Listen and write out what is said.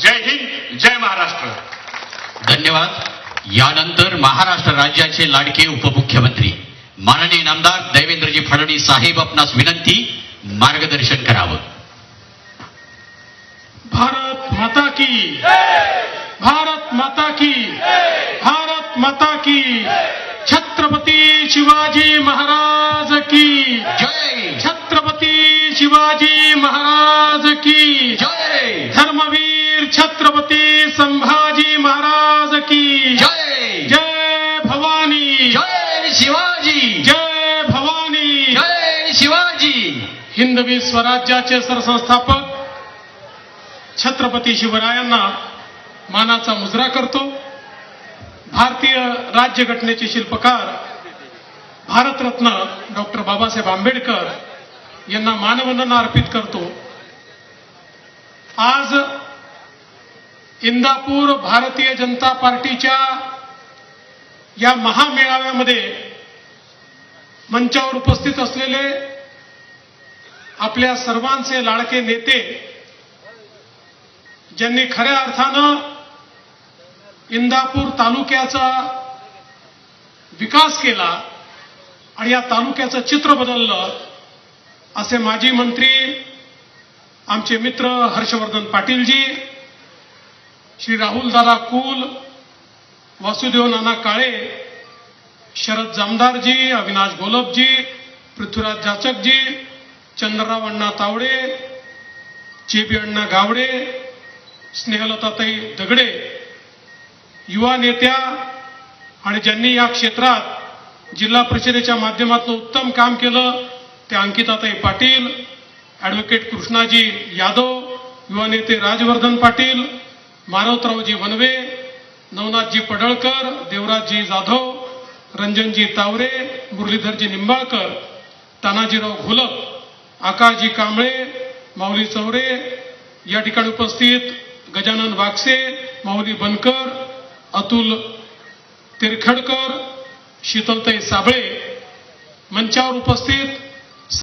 जय हिंद जय महाराष्ट्र. धन्यवाद. यानंतर महाराष्ट्र राज्याचे लाडके उपमुख्यमंत्री. माननीय नामदार देवेंद्रजी फडणवीस साहेब आपणास विनंती मार्गदर्शन करावं. भारत माता की. भारत माता की. भारत माता की. छत्रपती शिवाजी महाराज की. जय! छत्रपती शिवाजी महाराज की. जय! छत्रपती संभाजी महाराज की जय। जय भवानी। जय शिवाजी। जय भवानी। जय शिवाजी। हिंदवी स्वराज्याचे सरसंस्थापक छत्रपती शिवरायांना मानाचा मुजरा करतो. भारतीय राज्यघटनेचे शिल्पकार भारतरत्न डॉक्टर बाबासाहेब आंबेडकर यांना मानवंदना अर्पित करतो. आज इंदापूर भारतीय जनता पार्टीच्या या महामेळाव्यामध्ये मंचावर उपस्थित असलेले आपल्या सर्वांचे लाडके नेते ज्यांनी खऱ्या अर्थानं इंदापूर तालुक्याचा विकास केला आणि या तालुक्याचं चित्र बदललं असे माजी मंत्री आमचे मित्र हर्षवर्धन पाटीलजी श्री राहुलदादा कुल वासुदेव नाना काळे शरद जामदारजी अविनाश गोलपजी पृथ्वीराज जाचकजी चंद्रराव अण्णा तावडे चेबी अण्णा गावडे स्नेहलताताई दगडे युवा नेत्या आणि ज्यांनी या क्षेत्रात जिल्हा परिषदेच्या माध्यमातून उत्तम काम केलं ते अंकिताताई पाटील ॲडव्होकेट कृष्णाजी यादव युवा नेते राजवर्धन पाटील मानवतरावजी वनवे नवनाथजी पडळकर देवराजजी जाधव रंजनजी तावरे मुरलीधरजी निंबाळकर तानाजीराव घोलप आकाशजी कांबळे माऊली चौरे या ठिकाणी उपस्थित गजानन वागसे माऊली बनकर अतुल तिरखडकर शीतलताई साबळे मंचावर उपस्थित